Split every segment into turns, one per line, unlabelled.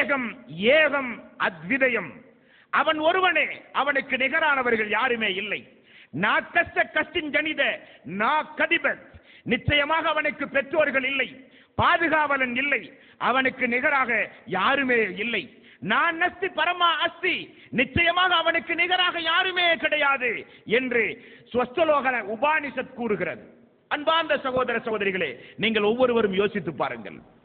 ஏகம் ஏகம் அத்விதயம். அவன் ஒருவனே அவனுக்கு நிகரானவர்கள் யாருமே இல்லை. நா கஷ்ட கஷ்டின் ஜனித நா கதிபத் நிச்சயமாக அவனுக்கு பெற்றோர்கள் இல்லை. பாதுகாவலன் இல்லை. அவனுக்கு நிகராக யாருமே இல்லை. நான் நஸ்தி பரமா அஸ்தி. நிச்சயமாக அவனுக்கு நிகராக யாருமே கிடையாது என்று ஸ்வஸ்தலோகன உபானிஷத் கூறுகிறது. அன்பார்ந்த சகோதர சகோதரிகளே நீங்கள் ஒவ்வொருவரும் யோசித்து பாருங்கள்.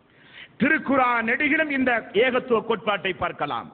திருக்குறா நெடுகிலும் இந்த ஏகத்துவ கோட்பாட்டை பார்க்கலாம்.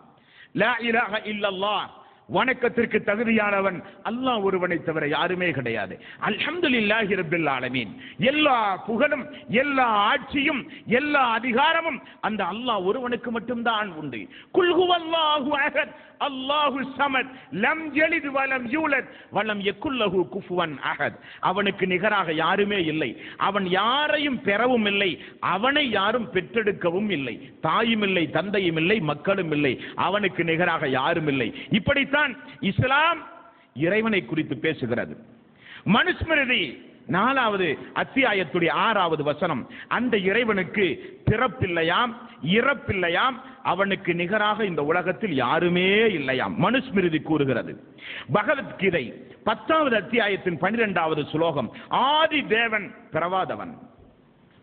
லா இலாஹ இல்லல்லாஹ். வணக்கத்திற்கு தகுதியானவன் அல்லாஹ் ஒருவனை தவிர யாருமே கிடையாது. அல்ஹம்துலில்லாஹி ரப்பில் ஆலமீன். எல்லா புகழும் எல்லா ஆட்சியும் எல்லா அதிகாரமும் அந்த அல்லாஹ் ஒருவனுக்கு மட்டும்தான் உண்டு. குல்ஹு அல்லாஹு அஹத் அல்லாஹு சமத் லம் யலித் வலம் யூலத் வலம் யக்குல்லஹு குஃபுவன் அஹத். அவனுக்கு நிகராக யாருமே இல்லை. அவன் யாரையும் பெறவும் இல்லை அவனை யாரும் பெற்றெடுக்கவும் இல்லை. தாயும் இல்லை தந்தையும் இல்லை மக்களும் இல்லை. அவனுக்கு நிகராக யாரும் இல்லை. இப்படித்தான் இஸ்லாம் இறைவனை குறித்து பேசுகிறது. மனுஸ்மிருதி நாலாவது அத்தியாயத்துடைய ஆறாவது வசனம் அந்த இறைவனுக்கு பிறப்பில்லையாம் இறப்பில்லையாம் அவனுக்கு நிகராக இந்த உலகத்தில் யாருமே இல்லையாம். மனுஸ்மிருதி கூறுகிறது. பகவத்கீதை பத்தாவது அத்தியாயத்தின் பனிரெண்டாவது சுலோகம் ஆதி தேவன் பிறவாதவன்.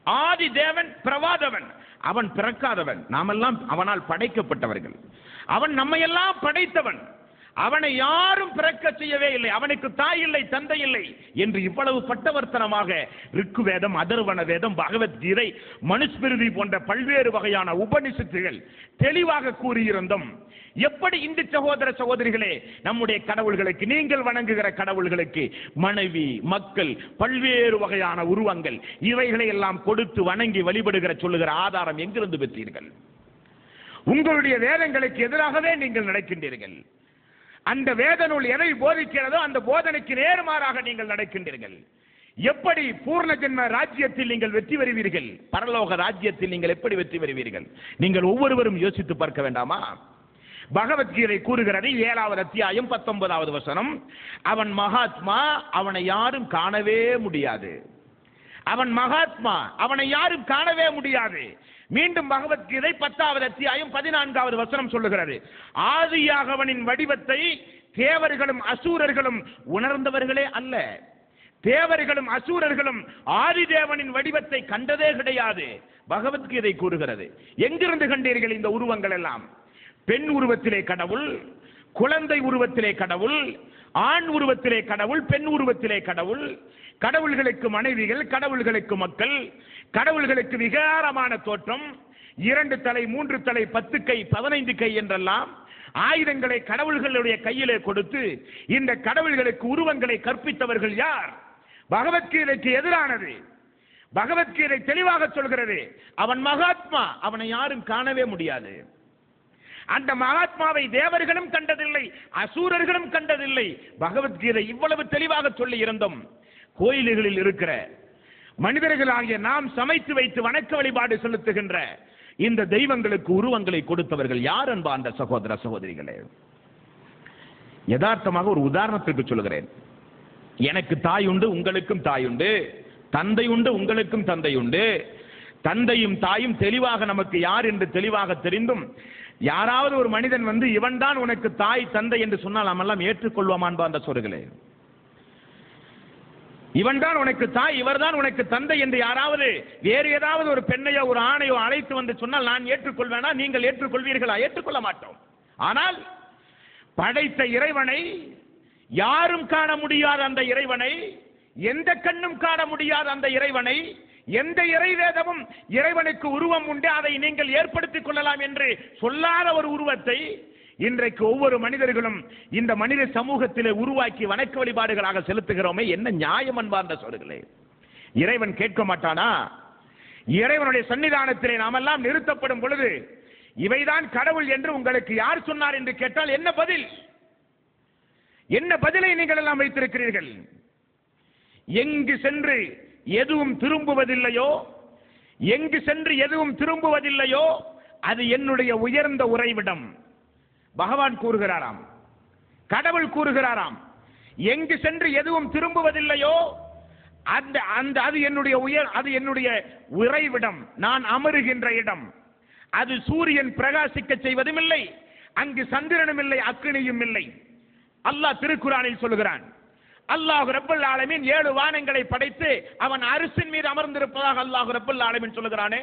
ஆதி தேவன் பிறவாதவன். அவன் பிறக்காதவன். நாமெல்லாம் அவனால் படைக்கப்பட்டவர்கள். அவன் நம்மையெல்லாம் படைத்தவன். அவனை யாரும் பிறக்க செய்யவே இல்லை. அவனுக்கு தாய் இல்லை தந்தை இல்லை என்று இவ்வளவு பட்டவர்த்தனமாக ரிக்கு வேதம் அதர்வன வேதம் பகவத்கீதை மனுஸ்மிருதி போன்ற பல்வேறு வகையான உபனிஷத்துகள் தெளிவாக கூறியிருந்தோம் எப்படி இந்து சகோதர சகோதரிகளே நம்முடைய கடவுள்களுக்கு நீங்கள் வணங்குகிற கடவுள்களுக்கு மனைவி மக்கள் பல்வேறு வகையான உருவங்கள் இவைகளை எல்லாம் கொடுத்து வணங்கி வழிபடுகிற சொல்லுகிற ஆதாரம் எங்கிருந்து பெற்றீர்கள்? உங்களுடைய வேதங்களுக்கு எதிராகவே நீங்கள் நடக்கின்றீர்கள் அந்த வேத நூல் எதை போதிக்கிறதோ அந்த போதனைக்கு நேர்மாறாக நீங்கள் நடக்கின்றீர்கள். எப்படி பூர்ண ஜென்ம ராஜ்யத்தில் நீங்கள் வெற்றி பெறுவீர்கள்? பரலோக ராஜ்யத்தில் நீங்கள் எப்படி வெற்றி பெறுவீர்கள்? நீங்கள் ஒவ்வொருவரும் யோசித்து பார்க்க வேண்டாமா? பகவத்கீதை கூறுகிறது ஏழாவது அத்தியாயம் பத்தொன்பதாவது வசனம். அவன் மகாத்மா அவனை யாரும் காணவே முடியாது. அவன் மகாத்மா அவனை யாரும் காணவே முடியாது. மீண்டும் பகவத்கீதை பத்தாவது அத்தியாயம் பதினான்காவது வசனம் சொல்லுகிறது. ஆதியாகவனின் வடிவத்தை தேவர்களும் அசூரர்களும் உணர்ந்தவர்களே அல்ல. தேவர்களும் அசூரர்களும் ஆதிதேவனின் வடிவத்தை கண்டதே கிடையாது பகவத்கீதை கூறுகிறது. எங்கிருந்து கண்டீர்கள் இந்த உருவங்கள் எல்லாம்? பெண் உருவத்திலே கடவுள். குழந்தை உருவத்திலே கடவுள் ஆண் உருவத்திலே கடவுள் பெண் உருவத்திலே கடவுள் கடவுள்களுக்கு மனைவிகள் கடவுள்களுக்கு மக்கள் கடவுள்களுக்கு விகாரமான தோற்றம் இரண்டு தலை மூன்று தலை பத்து கை பதினைந்து கை என்றெல்லாம் ஆயுதங்களை கடவுள்களுடைய கையிலே கொடுத்து இந்த கடவுள்களுக்கு உருவங்களை கற்பித்தவர்கள் யார்? பகவத்கீதைக்கு எதிரானது. பகவத்கீதை தெளிவாக சொல்கிறது. அவன் மகாத்மா அவனை யாரும் காணவே முடியாது. அந்த மகாத்மாவை தேவர்களும் கண்டதில்லை அசூரர்களும் கண்டதில்லை. பகவத்கீதை இவ்வளவு தெளிவாக சொல்லி இருந்தோம் கோயில்களில் இருக்கிற மனிதர்களாகிய நாம் சமைத்து வைத்து வணக்க வழிபாடு செலுத்துகின்ற இந்த தெய்வங்களுக்கு உருவங்களை கொடுத்தவர்கள் யார் அன்பா அந்த சகோதர சகோதரிகளே? யதார்த்தமாக ஒரு உதாரணத்திற்கு சொல்கிறேன் எனக்கு தாய் உண்டு உங்களுக்கும் தாய் உண்டு தந்தை உண்டு உங்களுக்கும் தந்தை உண்டு. தந்தையும் தாயும் தெளிவாக நமக்கு யார் என்று தெளிவாக தெரிந்தும் யாராவது ஒரு மனிதன் வந்து இவன்தான் உனக்கு தாய் தந்தை என்று சொன்னால் நாம் எல்லாம் ஏற்றுக்கொள்வோமான்பா அந்த இவன் இவன்தான் உனக்கு தாய் இவர்தான் உனக்கு தந்தை என்று யாராவது வேறு ஏதாவது ஒரு பெண்ணையோ ஒரு ஆணையோ அழைத்து வந்து சொன்னால் நான் ஏற்றுக்கொள்வேனா? நீங்கள் ஏற்றுக்கொள்வீர்களா? ஏற்றுக்கொள்ள மாட்டோம். ஆனால் படைத்த இறைவனை யாரும் காண முடியாத அந்த இறைவனை எந்த கண்ணும் காண முடியாத அந்த இறைவனை எந்த இறைவேதமும் இறைவனுக்கு உருவம் உண்டு அதை நீங்கள் ஏற்படுத்திக் கொள்ளலாம் என்று சொல்லாத ஒரு உருவத்தை இன்றைக்கு ஒவ்வொரு மனிதர்களும் இந்த மனித சமூகத்திலே உருவாக்கி வணக்க வழிபாடுகளாக செலுத்துகிறோமே என்ன நியாயம் அன்பார்ந்த சொல்களே இறைவன் கேட்க மாட்டானா? இறைவனுடைய சன்னிதானத்திலே நாமெல்லாம் நிறுத்தப்படும் பொழுது இவைதான் கடவுள் என்று உங்களுக்கு யார் சொன்னார் என்று கேட்டால் என்ன பதில்? என்ன பதிலை நீங்கள் எல்லாம் வைத்திருக்கிறீர்கள்? எங்கு சென்று எதுவும் திரும்புவதில்லையோ? எங்கு சென்று எதுவும் திரும்புவதில்லையோ? அது என்னுடைய உயர்ந்த உறைவிடம். பகவான் கூறுகிறாராம். கடவுள் கூறுகிறாராம். எங்கு சென்று எதுவும் திரும்புவதில்லையோ? அந்த அந்த அது என்னுடைய உயர் அது என்னுடைய உறைவிடம். நான் அமருகின்ற இடம். அது சூரியன் பிரகாசிக்க செய்வதும் இல்லை அங்கு சந்திரனும் இல்லை அக்கினியும் இல்லை அல்லாஹ் திருக்குறானில் சொல்லுகிறான். அல்லாஹு ரப்பல் ஆலமீன் ஏழு வானங்களை படைத்து அவன் அரிசின் மீது அமர்ந்திருப்பதாக அல்லாஹு ரப்பல் ஆலமீன் சொல்லுகிறானே?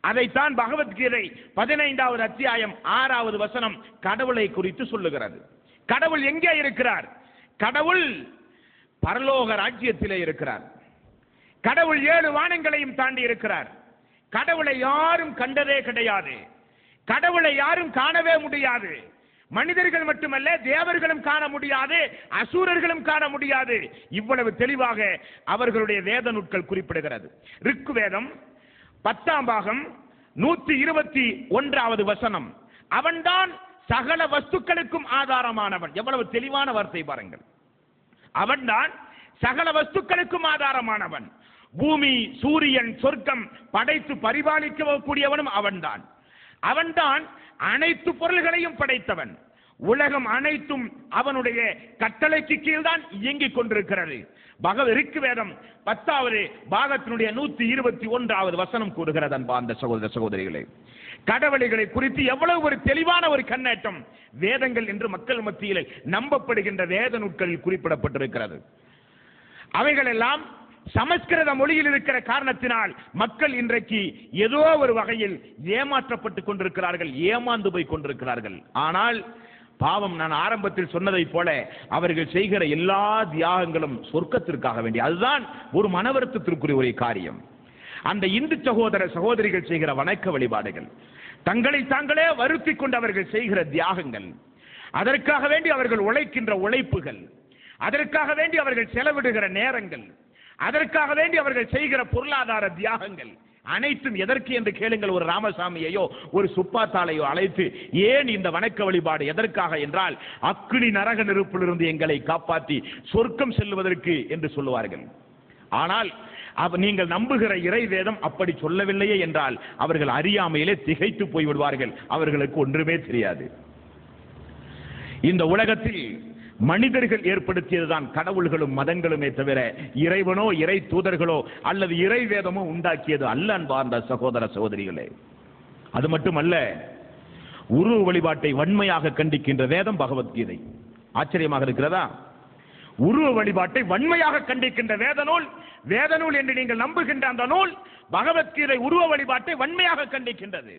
அதைத்தான் பகவத்கீதை பதினைந்தாவது அத்தியாயம் ஆறாவது வசனம் கடவுளை குறித்து சொல்லுகிறது. கடவுள் எங்கே இருக்கிறார்? கடவுள் பரலோக ராஜ்யத்திலே இருக்கிறார். கடவுள் ஏழு வானங்களையும் தாண்டி இருக்கிறார். கடவுளை யாரும் கண்டதே கிடையாது. கடவுளை யாரும் காணவே முடியாது. மனிதர்கள் மட்டுமல்ல தேவர்களும் காண முடியாது அசூரர்களும் காண முடியாது. இவ்வளவு தெளிவாக அவர்களுடைய வேத நூட்கள் குறிப்பிடுகிறது. ரிக்கு வேதம் பத்தாம் பாகம் நூத்தி இருபத்தி ஒன்றாவது வசனம். அவன்தான் சகல வஸ்துக்களுக்கும் ஆதாரமானவன். எவ்வளவு தெளிவான வார்த்தை பாருங்கள். அவன்தான் சகல வஸ்துக்களுக்கும் ஆதாரமானவன். பூமி சூரியன் சொர்க்கம் படைத்து பரிபாலிக்க கூடியவனும் அவன்தான். அவன்தான் அனைத்து பொருள்களையும் படைத்தவன். உலகம் அனைத்தும் அவனுடைய கட்டளைக்கு கீழ்தான் இயங்கிக் கொண்டிருக்கிறது. பகவத் வேதம் பத்தாவது பாகத்தினுடைய நூத்தி இருபத்தி ஒன்றாவது வசனம் கூறுகிறது அன்பார்ந்த சகோதர சகோதரிகளே. கடவுளைகளை குறித்து எவ்வளவு ஒரு தெளிவான ஒரு கண்ணேட்டம் வேதங்கள் என்று மக்கள் மத்தியில் நம்பப்படுகின்ற வேத நூட்களில் குறிப்பிடப்பட்டிருக்கிறது. அவைகளெல்லாம் சமஸ்கிருத மொழியில் இருக்கிற காரணத்தினால் மக்கள் இன்றைக்கு ஏதோ ஒரு வகையில் ஏமாற்றப்பட்டுக் கொண்டிருக்கிறார்கள் ஏமாந்து போய் கொண்டிருக்கிறார்கள். ஆனால் பாவம் நான் ஆரம்பத்தில் சொன்னதைப் போல அவர்கள் செய்கிற எல்லா தியாகங்களும் சொர்க்கத்திற்காக வேண்டி. அதுதான் ஒரு மனவருத்தத்திற்குரிய ஒரு காரியம். அந்த இந்து சகோதர சகோதரிகள் செய்கிற வணக்க வழிபாடுகள். தங்களை தாங்களே வருத்தி கொண்டு அவர்கள் செய்கிற தியாகங்கள். அதற்காக வேண்டி அவர்கள் உழைக்கின்ற உழைப்புகள். அதற்காக வேண்டி அவர்கள் செலவிடுகிற நேரங்கள். அதற்காக வேண்டி அவர்கள் செய்கிற பொருளாதார தியாகங்கள். அனைத்தும் எதற்கு என்று கேளுங்கள் ஒரு ராமசாமியையோ ஒரு சுப்பாத்தாலையோ அழைத்து ஏன் இந்த வணக்க வழிபாடு எதற்காக என்றால் அக்கினி நரக நெருப்பிலிருந்து எங்களை காப்பாற்றி சொர்க்கம் செல்லுவதற்கு என்று சொல்லுவார்கள். ஆனால் அவ நீங்கள் நம்புகிற இறை வேதம் அப்படி சொல்லவில்லையே என்றால் அவர்கள் அறியாமையிலே திகைத்து போய் விடுவார்கள் அவர்களுக்கு ஒன்றுமே தெரியாது. இந்த உலகத்தில் மனிதர்கள் ஏற்படுத்தியதுதான் கடவுள்களும் மதங்களுமே தவிர இறைவனோ இறை தூதர்களோ அல்லது இறை வேதமோ உண்டாக்கியது அல்ல அன்பார்ந்த சகோதர சகோதரிகளே. அது மட்டுமல்ல உருவ வழிபாட்டை வன்மையாக கண்டிக்கின்ற வேதம் பகவத்கீதை. ஆச்சரியமாக இருக்கிறதா? உருவ வழிபாட்டை வன்மையாக கண்டிக்கின்ற வேத நூல் வேத நூல் என்று நீங்கள் நம்புகின்ற அந்த நூல் பகவத்கீதை உருவ வழிபாட்டை வன்மையாக கண்டிக்கின்றது.